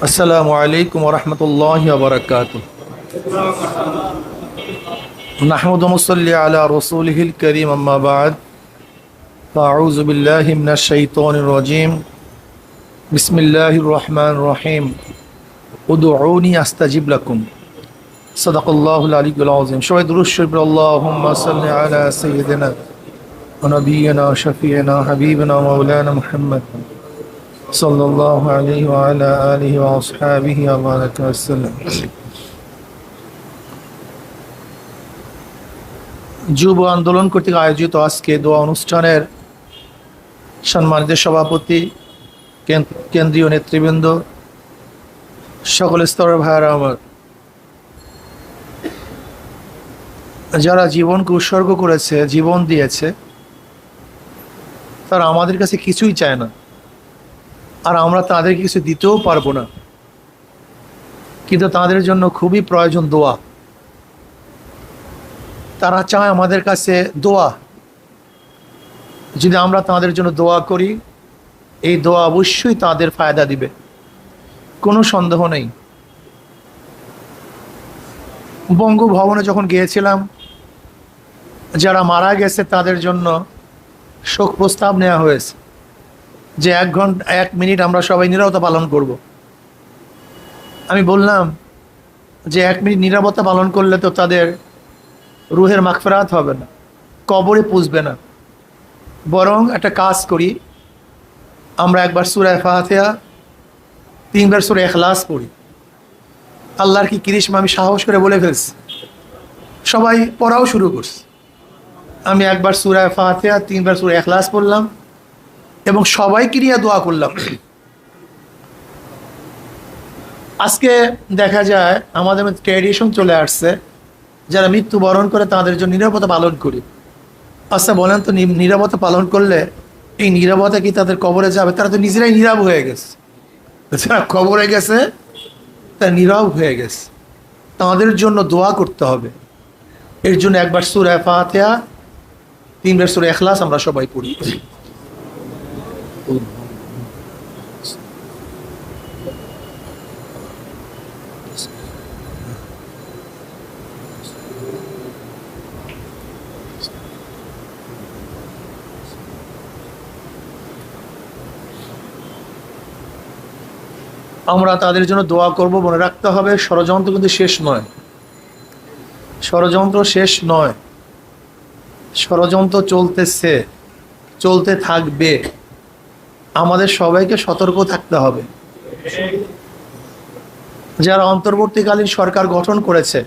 السلام عليكم ورحمة الله وبركاته. نحمد ونصلي على رسوله الكريم أما بعد. فأعوذ بالله من الشيطان الرجيم. بسم الله الرحمن الرحيم. ادعوني أستجب لكم. صدق الله العلي العظيم. شوية شرب اللهم صل على سيدنا ونبينا وشفيعنا حبيبنا مولانا محمد. صلى الله عليه وعلى آله وأصحابه وبارك وسلم যুব আন্দোলন কর্তৃক আয়োজিত আজকে দোয়া অনুষ্ঠানের সম্মানিত সভাপতি কেন- কেন্দ্রীয় নেতৃবৃন্দ সকল স্তরের ভাইয়ারা আমার যারা জীবনকে উৎসর্গ করেছে জীবন দিয়েছে তারা আমাদের কাছে কিছুই চায় না আর আমরা তাদেরকে কিছু দিতেও পারব না। কিন্তু তাদের জন্য খুবই প্রয়োজন দোয়া। তারা চায় আমাদের কাছে দোয়া। যদি আমরা তাদের জন্য দোয়া করি, এই দোয়া অবশ্যই তাদের ফায়দা দিবে। কোনো সন্দেহ নেই। বঙ্গভবনে যখন গিয়েছিলাম, যারা মারা গেছে তাদের জন্য শোক প্রস্তাব নেওয়া হয়েছে। যে এক ঘণ্টা, এক মিনিট আমরা সবাই নিরবতা পালন করব। আমি বললাম যে এক মিনিট নিরাপত্তা পালন করলে তো তাদের রুহের মাগফেরাত হবে না, কবরে পুষবে না। বরং একটা কাজ করি, আমরা একবার সুরায় ফাহাতেয়া তিনবার সুরে এখলাস পড়ি। আল্লাহর কি কৃষ্ণ আমি সাহস করে বলে ফেলছি। সবাই পড়াও শুরু করছি। আমি একবার সুরায় ফাহাতেয়া তিনবার সুরে এখলাস পড়লাম। এবং সবাইকে নিয়ে দোয়া করলাম। আজকে দেখা যায় আমাদের মধ্যে ট্র্যাডিশন চলে আসছে, যারা মৃত্যুবরণ করে তাদের জন্য নিরাপত্তা পালন করি। আচ্ছা বলেন তো নিরাপত্তা পালন করলে এই নিরাপত্তা কি তাদের কবরে যাবে? তারা তো নিজেরাই নীরব হয়ে গেছে। যারা কবরে গেছে, তারা নীরব হয়ে গেছে। তাদের জন্য দোয়া করতে হবে। এর জন্য একবার সুরায় ফাতেহা, তিনবার সুরে এখলাস আমরা সবাই পড়ি। আমরা তাদের জন্য দোয়া করব, মনে রাখতে হবে, ষড়যন্ত্র কিন্তু শেষ নয়। ষড়যন্ত্র শেষ নয়। ষড়যন্ত্র চলতেছে, চলতে থাকবে। আমাদের সবাইকে সতর্ক থাকতে হবে। যারা অন্তর্বর্তীকালীন সরকার গঠন করেছে,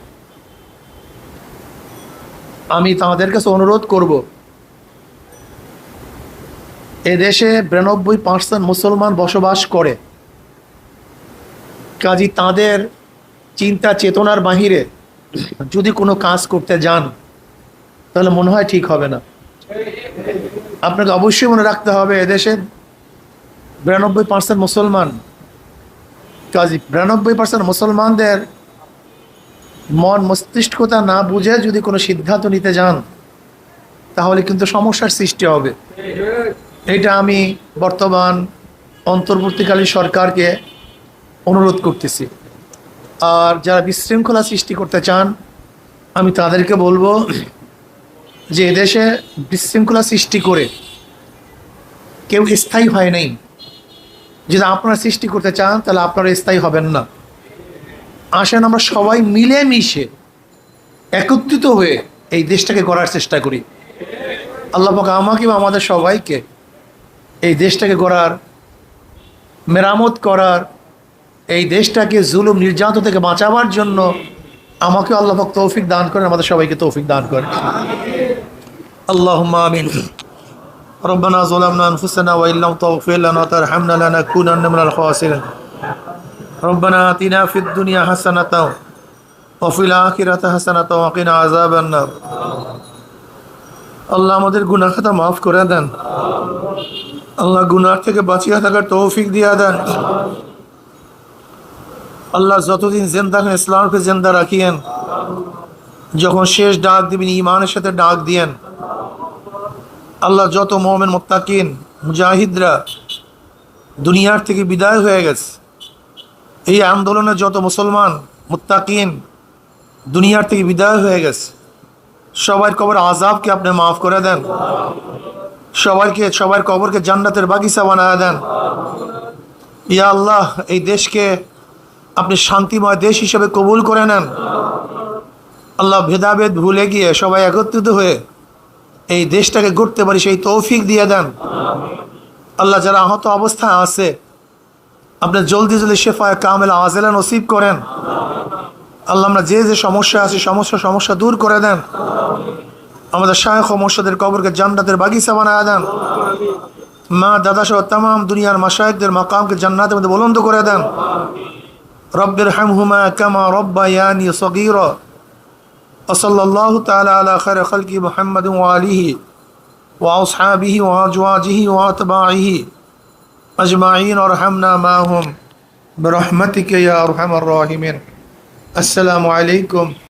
আমি তাদের কাছে অনুরোধ করব, এদেশে বিরানব্বই পার্সেন্ট মুসলমান বসবাস করে। কাজী তাদের চিন্তা চেতনার বাহিরে যদি কোনো কাজ করতে যান, তাহলে মনে হয় ঠিক হবে না। আপনাকে অবশ্যই মনে রাখতে হবে এদেশে বিরানব্বই পার্সেন্ট মুসলমান, কাজী বিরানব্বই পার্সেন্ট মুসলমানদের মন মস্তিষ্কতা না বুঝে যদি কোনো সিদ্ধান্ত নিতে যান, তাহলে কিন্তু সমস্যার সৃষ্টি হবে। এটা আমি বর্তমান অন্তর্বর্তীকালীন সরকারকে অনুরোধ করতেছি। আর যারা বিশৃঙ্খলা সৃষ্টি করতে চান, আমি তাদেরকে বলব যে এদেশে বিশৃঙ্খলা সৃষ্টি করে কেউ স্থায়ী হয় নাই। যদি আপনারা সৃষ্টি করতে চান, তাহলে আপনারা স্থায়ী হবেন না। আসেন, আমরা সবাই মিলে মিশে একত্রিত হয়ে এই দেশটাকে গড়ার চেষ্টা করি। আল্লাহ পাক আমাকে বা আমাদের সবাইকে এই দেশটাকে গড়ার, মেরামত করার এই দেশটাকে জুলুম নির্যাতন থেকে বাঁচাবার জন্য আমাকে আল্লাহ পাক তৌফিক দান করেন আমাদের সবাইকে তৌফিক দান করেন আল্লাহ আমিন ربنا ظلمنا انفسنا وان لم تغفر لنا وترحمنا لنكونن من الخاسرين ربنا اتنا في الدنيا حسنه وفي الاخره حسنه وقنا عذاب النار আল্লাহ আমাদের গুনাহ খাতা মাফ করে দেন আল্লাহ গুনাহ থেকে বাঁচিয়ে থাকার তৌফিক দিয়া দেন আল্লাহ যতদিন জেন্দা ইসলামকে জেন্দা রাখিয়েন। যখন শেষ ডাক দিবেন ইমানের সাথে ডাক দিয়েন। আল্লাহ যত মোহামেন মোত্তাকিন, মুজাহিদরা দুনিয়ার থেকে বিদায় হয়ে গেছে। এই আন্দোলনে যত মুসলমান, মুত্তাকিন দুনিয়ার থেকে বিদায় হয়ে গেছে। সবার কবর আজাবকে আপনি মাফ করে দেন। সবাইকে, সবার কবরকে জান্নাতের বাগিচা বানায় দেন। ইয়া আল্লাহ, এই দেশকে আপনি শান্তিময় দেশ হিসেবে কবুল করে নেন। আল্লাহ ভেদাভেদ ভুলে গিয়ে সবাই একত্রিত হয়ে এই দেশটাকে গড়তে পারি, সেই তৌফিক দিয়ে দেন। আল্লাহ যারা আহত অবস্থায় আছে, আপনি জলদি জলদি শেফায় কামেল আজেলা নসিব করেন। আল্লাহ আমরা যে যে সমস্যা আছে সমস্ত সমস্যা দূর করে দেন। আমাদের শায়খ ও মোর্শদের কবরকে জান্নাতের বাগিচা বানায় দেন। মা দাদা সহ তাম দুনিয়ার মাসায়কদের মাকামকে জান্নাতের মধ্যে বলন্দ করে দেন। رب ارحمهما كما ربياني صغيرا. وصلى الله تعالى على خير خلق محمد وآله وأصحابه وأزواجه وأتباعه أجمعين ورحمنا معهم برحمتك يا أرحم الراحمين. السلام عليكم.